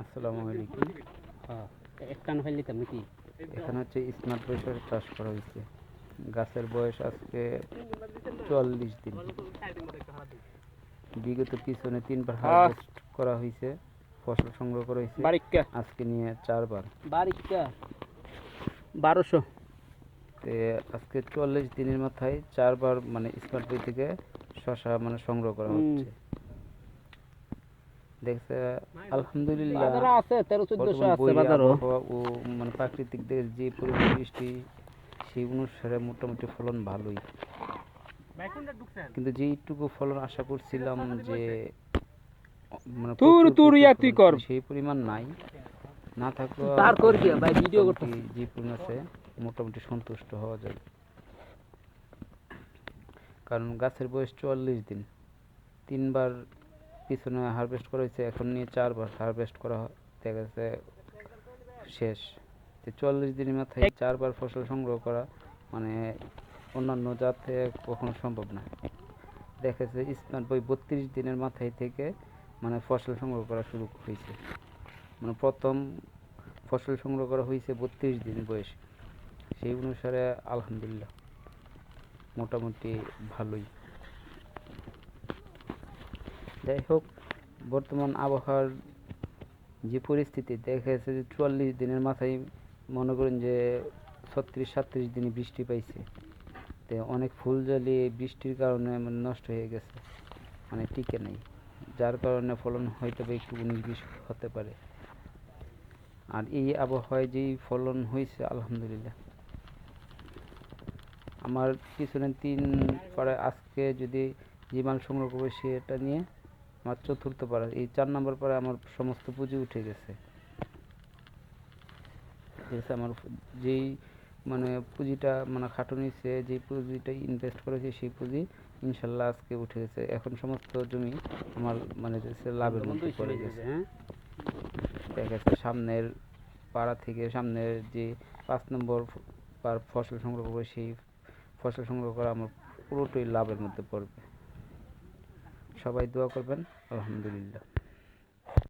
আসসালামু আলাইকুম। হ্যাঁ। নিতাম নাকি? এখানে হচ্ছে স্মার্ট বয়সের চাষ করা হয়েছে। গাছের বয়স আজকে চুয়াল্লিশ দিন। বিগত পিছনে তিনবার। হারভেস্ট করা হয়েছে ফসল সংগ্রহ করা হয়েছে। আজকে নিয়ে চারবার। বারিকা বারোশো। তে আজকে চুয়াল্লিশ দিনের মাথায় চারবার মানে স্মার্ট বই থেকে শশা মানে সংগ্রহ করা হচ্ছে। দেখছে আলহামদুলিল্লাহ। আছে তেরো চোদ্দশো আছে বাজারও। ও মানে প্রাকৃতিক দিকের যে পরিমাণ বৃষ্টি সেই অনুসারে মোটামুটি ফলন ভালোই। কিন্তু যেইটুকু ফলন আশা করছিলাম যে মানে তুর তুর ইয়া তুই কর। সেই পরিমাণ নাই। না থাকলেও তার কর কি, ভাই, ভিডিও মোটামুটি যে পরিমাণ আছে মোটামুটি সন্তুষ্ট হওয়া যায়। কারণ গাছের বয়স চুয়াল্লিশ দিন। তিনবার পিছনে হারভেস্ট করা হয়েছে, এখন নিয়ে চারবার হারভেস্ট করা দেখা গেছে শেষ। তো চুয়াল্লিশ দিনের মাথায় চারবার ফসল সংগ্রহ করা মানে অন্যান্য জাতে কখনো সম্ভব না। দেখা যাচ্ছে স্মার্ট বই বত্রিশ দিনের মাথায় থেকে মানে ফসল সংগ্রহ করা শুরু হয়েছে। মানে প্রথম ফসল সংগ্রহ করা হয়েছে বত্রিশ দিন বয়সে। সেই অনুসারে আলহামদুলিল্লাহ, মোটামুটি ভালোই। যাই হোক বর্তমান আবহাওয়ার যে পরিস্থিতি, দেখা যাচ্ছে যে চুয়াল্লিশ দিনের মাথায় মনে করেন যে ছত্রিশ, সাতত্রিশ দিনে বৃষ্টি পাইছে। তো অনেক ফুল জালি বৃষ্টির কারণে মানে নষ্ট হয়ে গেছে মানে টিকে নেই, যার কারণে ফলন হয়তো বা একটু উনিশ, বিশ হতে পারে। আর এই আবহাওয়ায় যেই ফলন হয়েছে আলহামদুলিল্লাহ। আমার পিছনে তিন পরে আজকে যদি যে মাল সংগ্রহ করব সেটা নিয়ে আমার চতুর্থ পাড়া এই চার নম্বর পাড়ে আমার সমস্ত পুঁজি উঠে গেছে। ঠিক আছে আমার যেই মানে পুঁজিটা মানে খাটুনিছে যে পুঁজিটা ইনভেস্ট করেছি সেই পুঁজি ইনশাল্লাহ আজকে উঠে গেছে। এখন সমস্ত জমি আমার মানে লাভের মধ্যে পড়ে গেছে। হ্যাঁ? দেখা গেছে সামনের পাড়া থেকে সামনের যে পাঁচ নম্বর পার ফসল সংগ্রহ করব সেই ফসল সংগ্রহ করা আমার পুরোটাই লাভের মধ্যে পড়বে। সবাই দোয়া করবেন আলহামদুলিল্লাহ।